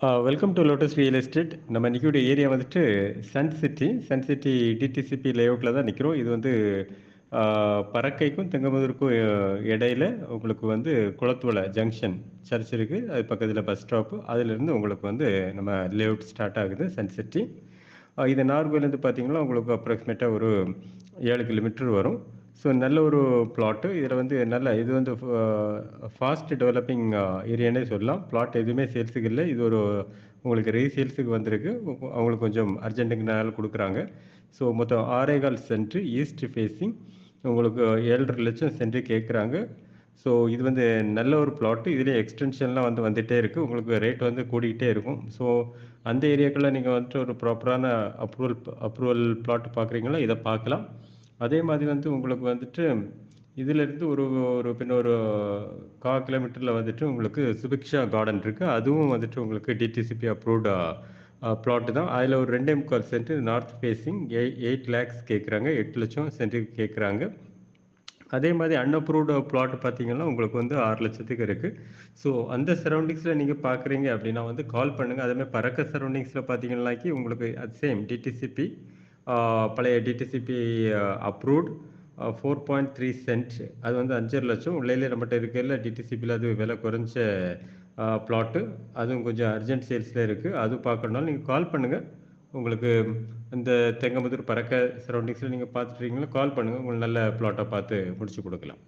Welcome to lotus real estate நம்ம நிற்கக்கூடிய area வந்துட்டு sun city sun city DTCP லேஅவுட்டில் தான் நிற்கிறோம் இது வந்து பறக்கைக்கும் தெங்கமதூருக்கும் இடையில உங்களுக்கு வந்து குளத்துவலை ஜங்ஷன் சர்ச் இருக்குது அது பக்கத்தில் பஸ் ஸ்டாப்பு அதிலிருந்து உங்களுக்கு வந்து நம்ம லேஅவுட் ஸ்டார்ட் ஆகுது சன் சிட்டி இது நார்கோயிலேருந்து பார்த்தீங்கன்னா உங்களுக்கு அப்ராக்சிமேட்டாக ஒரு ஏழு கிலோமீட்டர் வரும். ஸோ நல்ல ஒரு பிளாட்டு இதில் வந்து நல்ல இது வந்து ஃபாஸ்ட் டெவலப்பிங் ஏரியானே சொல்லலாம். பிளாட் எதுவுமே சேல்ஸுக்கு இல்லை. இது ஒரு உங்களுக்கு ரீசேல்ஸுக்கு வந்திருக்கு. அவங்களுக்கு கொஞ்சம் அர்ஜென்ட்டுங்கனால கொடுக்குறாங்க. ஸோ மொத்தம் ஆரேகால் சென்ட்ரு ஈஸ்ட் ஃபேஸிங் உங்களுக்கு ஏழரை லட்சம் சென்ட்ரு கேட்குறாங்க. ஸோ இது வந்து நல்ல ஒரு பிளாட்டு இதுலேயே எக்ஸ்டென்ஷன்லாம் வந்து வந்துகிட்டே இருக்குது உங்களுக்கு ரேட் வந்து கூடிக்கிட்டே இருக்கும். ஸோ அந்த ஏரியாக்குள்ளே நீங்கள் வந்துட்டு ஒரு ப்ராப்பரான அப்ரூவல் அப்ரூவல் பிளாட் பார்க்குறீங்களா? இதை பார்க்கலாம். அதே மாதிரி வந்து உங்களுக்கு வந்துட்டு இதிலிருந்து ஒரு ஒரு பின்ன ஒரு கா கிலோமீட்டரில் வந்துட்டு உங்களுக்கு சுபிக்ஷா கார்டன் இருக்குது அதுவும் வந்துட்டு உங்களுக்கு டிடிசிபி அப்ரூவ்டு ப்ளாட்டு தான். அதில் ஒரு ரெண்டே முக்கால் cent north facing eight lakhs கேட்குறாங்க எட்டு லட்சம் சென்ட்டுக்கு கேட்குறாங்க அதே மாதிரி அன்அப்ரூவ்டு பிளாட் பார்த்தீங்கன்னா உங்களுக்கு வந்து ஆறு லட்சத்துக்கு இருக்குது ஸோ அந்த சரௌண்டிங்ஸில் நீங்கள் பார்க்குறீங்க அப்படின்னா வந்து கால் பண்ணுங்கள் அதேமாதிரி பறக்க சரௌண்டிங்ஸில் பார்த்தீங்கன்னாக்கி உங்களுக்கு அது சேம் டிடிசிபி பழைய DTCP approved four point three cent அது வந்து அஞ்சரை லட்சம். உள்ளே நம்மகிட்ட இருக்கிறதுல டிடிசிபியில் அது விலை குறைஞ்ச பிளாட்டு அதுவும் கொஞ்சம் அர்ஜென்ட் சேல்ஸில் இருக்குது அது பார்க்கணுனாலும் நீங்கள் கால் பண்ணுங்கள் உங்களுக்கு இந்த தெங்கமுதூர் பறக்க சரௌண்டிங்ஸில் நீங்கள் பார்த்துட்டீங்களா கால் பண்ணுங்கள் உங்களுக்கு நல்ல ப்ளாட்டாக பார்த்து முடிச்சு கொடுக்கலாம்.